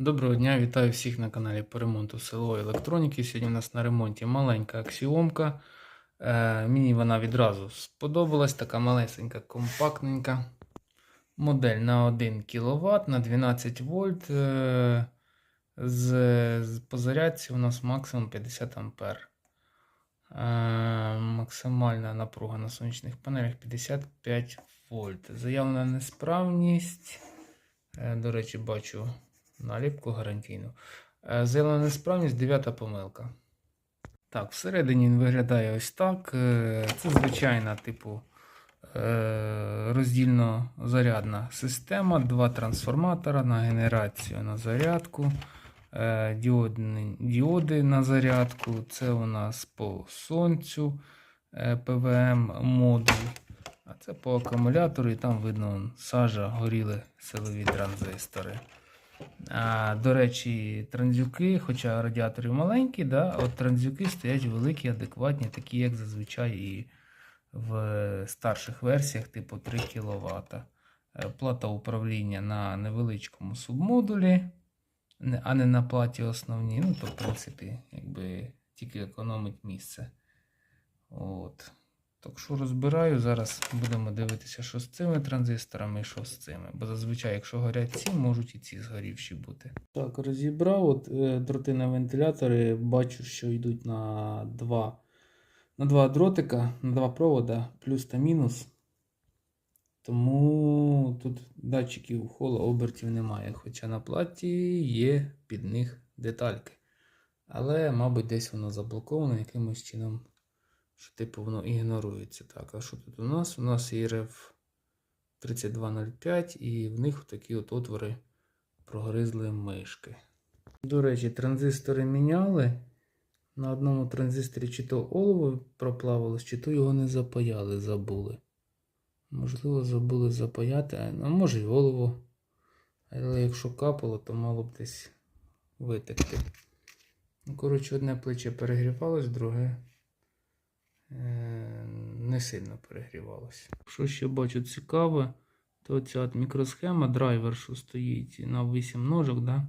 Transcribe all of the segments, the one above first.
Доброго дня, вітаю всіх на каналі по ремонту силової електроніки. Сьогодні у нас на ремонті маленька аксіомка. Е, мені вона відразу сподобалась, така малесенька, компактненька. Модель на 1 кВт на 12 вольт. Е, з, з по зарядці у нас максимум 50 ампер. Е, максимальна напруга на сонячних панелях 55 вольт. Заявлена несправність. Е, До речі, бачу наліпку гарантійну. Е, Заявлена несправність, дев'ята помилка. Так, всередині він виглядає ось так. Е, Це звичайна, типу, е, роздільно-зарядна система. Два трансформатора на генерацію на зарядку. Діодні, діоди на зарядку. Це у нас по сонцю ПВМ модуль. А це по акумулятору, і там видно сажа, горіли силові транзистори. До речі, транзюки, хоча радіаторів маленькі, да, от транзюки стоять великі, адекватні, такі, як зазвичай і в старших версіях, типу 3 кВт. Плата управління на невеличкому субмодулі, а не на платі основній. Ну, то, в принципі, якби тільки економить місце. От. Так що розбираю, зараз будемо дивитися, що з цими транзисторами і що з цими. Бо зазвичай, якщо горять ці, можуть і ці згорівші бути. Так, розібрав. От е, дроти на вентилятори бачу, що йдуть на два, на два дротика, на два провода, плюс та мінус. Тому тут датчиків хола обертів немає. Хоча на платі є під них детальки. Але, мабуть, десь воно заблоковано якимось чином що типу воно ігнорується. Так, а що тут у нас? У нас ІРФ 3205 і в них такі от отвори прогризли мишки. До речі, транзистори міняли. На одному транзисторі чи то олово проплавилось, чи то його не запаяли, забули. Можливо, забули запаяти, а ну, може й олово. Але якщо капало, то мало б десь витекти. Ну, коротше, одне плече перегрівалось, друге не сильно перегрівалося. Що ще бачу цікаве, то ця мікросхема, драйвер, що стоїть на 8 ножок, да?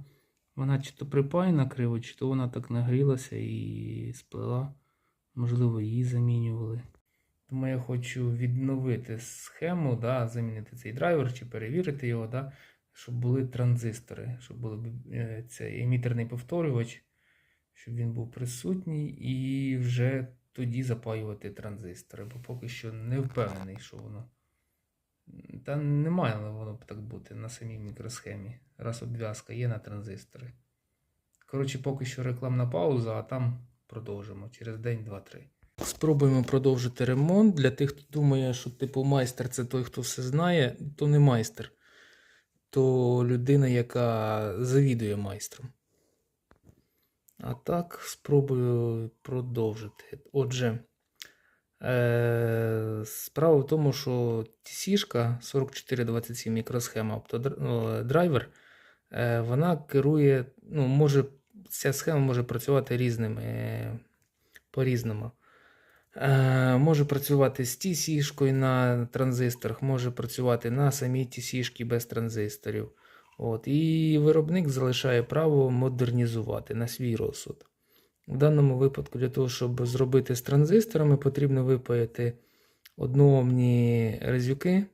вона чи то припаяна криво, чи то вона так нагрілася і сплела. Можливо, її замінювали. Тому я хочу відновити схему, да, замінити цей драйвер чи перевірити його, да, щоб були транзистори, щоб був е, цей емітерний повторювач, щоб він був присутній і вже тоді запаювати транзистори, бо поки що не впевнений, що воно. Та не має воно так бути на самій мікросхемі. Раз обв'язка є на транзистори. Коротше, поки що рекламна пауза, а там продовжимо через день, два-три. Спробуємо продовжити ремонт. Для тих, хто думає, що типу майстер це той, хто все знає, то не майстер. То людина, яка завідує майстром. А так, спробую продовжити. Отже, е, справа в тому, що TC-шка 4427 мікросхема оптодр- ну, е, вона керує, ну, може, ця схема може працювати різними, по-різному. Е, може працювати з TC-шкою на транзисторах, може працювати на самій TC-шці без транзисторів. От, і виробник залишає право модернізувати на свій розсуд. В даному випадку, для того, щоб зробити з транзисторами, потрібно випаяти одноомні резюки,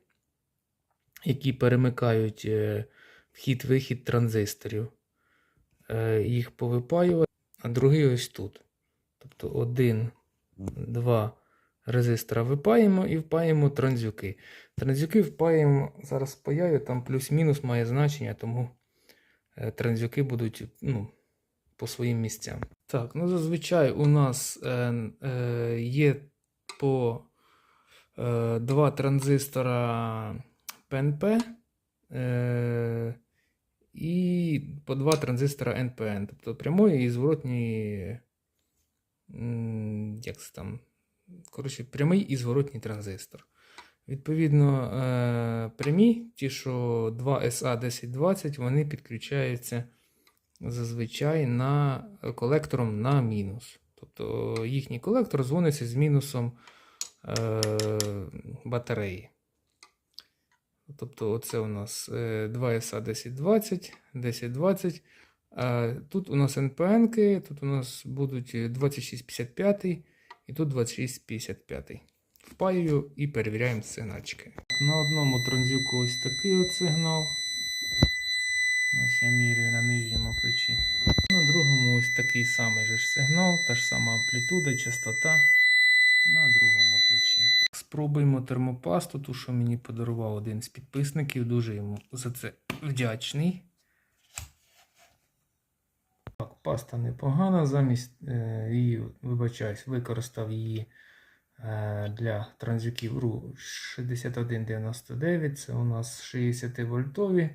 які перемикають е, вхід-вихід транзисторів. Е, Їх повипаювати, а другий ось тут. Тобто один, два резистора випаємо і впаємо транзюки. Транзюки впаємо, зараз впаяю, там плюс-мінус має значення, тому е, транзюки будуть ну, по своїм місцям. Так, ну зазвичай у нас е, е, є по е, два транзистора ПНП е, і по два транзистора НПН, тобто прямої і зворотньої, як це там, коротше, прямий і зворотній транзистор. Відповідно, е, прямі, ті, що 2SA1020, вони підключаються зазвичай на колектором на мінус. Тобто їхній колектор дзвониться з мінусом е, батареї. Тобто, оце у нас е, 2SA1020, 1020. Тут у нас НПНки, тут у нас будуть 2655 і тут 2655. Впаюю і перевіряємо сигнальчики. На одному транзюку ось такий от сигнал. Ось я міряю на нижньому плечі. На другому ось такий самий же сигнал, та ж сама амплітуда, частота на другому плечі. Спробуємо термопасту, ту, що мені подарував один з підписників. Дуже йому за це вдячний. Так, паста непогана. Замість е, її, вибачаюсь, використав її е, для транзюків RU 6199. Це у нас 60 вольтові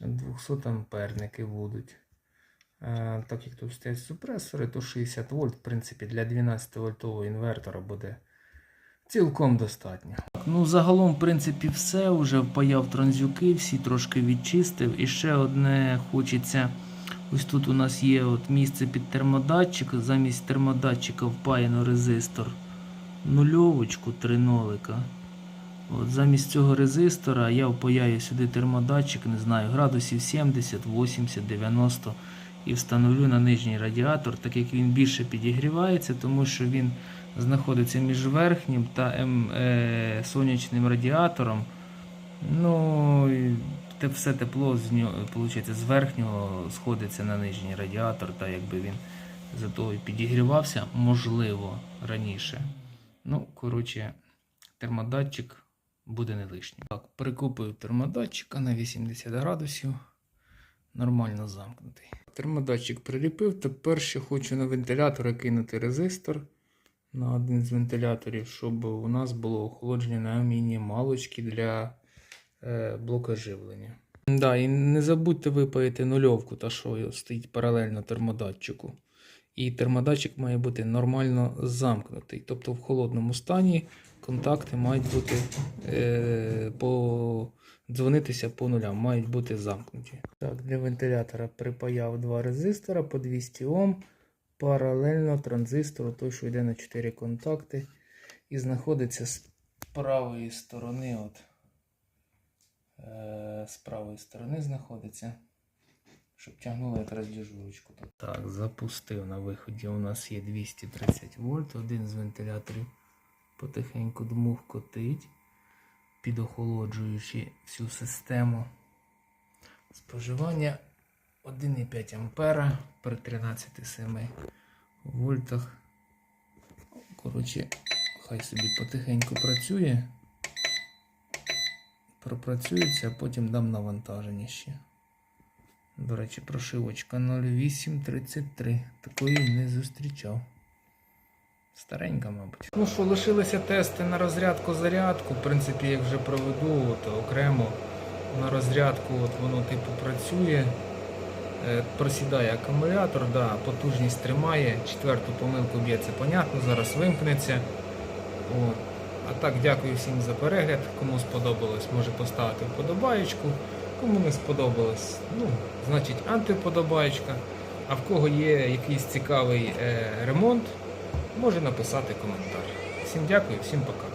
200 амперники будуть. Е, так як тут стоять супресори, то 60 вольт, в принципі, для 12 вольтового інвертора буде цілком достатньо. Ну, загалом, в принципі, все. Уже впаяв транзюки, всі трошки відчистив. І ще одне хочеться. Ось тут у нас є от місце під термодатчик. Замість термодатчика впаяно резистор нульовочку, три нолика. От замість цього резистора я впаяю сюди термодатчик, не знаю, градусів 70, 80, 90 і встановлю на нижній радіатор, так як він більше підігрівається, тому що він знаходиться між верхнім та ем, е, сонячним радіатором. Ну, те все тепло з нього, з верхнього сходиться на нижній радіатор, та якби він за і підігрівався, можливо, раніше. Ну, коротше, термодатчик буде не лишнім. Так, прикупив термодатчика на 80 градусів. Нормально замкнутий. Термодатчик приліпив. Тепер ще хочу на вентилятор кинути резистор на один з вентиляторів, щоб у нас було охолодження на мінімалочки для блока живлення. Да, і не забудьте випаяти нульовку, та що стоїть паралельно термодатчику. І термодатчик має бути нормально замкнутий. Тобто в холодному стані контакти мають бути е, по дзвонитися по нулям, мають бути замкнуті. Так, для вентилятора припаяв два резистора по 200 Ом. Паралельно транзистору, той, що йде на 4 контакти, і знаходиться з правої сторони. От, е, з правої сторони знаходиться. Щоб тягнуло якраз діжурочку. Так, запустив на виході. У нас є 230 вольт. Один з вентиляторів потихеньку дмух котить, підохолоджуючи всю систему. Споживання 1,5 ампера при 13,7 вольтах. Коротше, хай собі потихеньку працює. Пропрацюється, а потім дам навантаження ще. До речі, прошивочка 0833. Такої не зустрічав. Старенька, мабуть. Ну що, лишилися тести на розрядку зарядку. В принципі, як вже проведу от, окремо на розрядку от воно типу працює. Е, Просідає акумулятор, да, потужність тримає. Четверту помилку б'є, це понятно, зараз вимкнеться. От. Так, дякую всім за перегляд. Кому сподобалось, може поставити вподобаєчку. Кому не сподобалось, ну, значить антиподобаєчка. А в кого є якийсь цікавий е, ремонт, може написати коментар. Всім дякую, всім пока.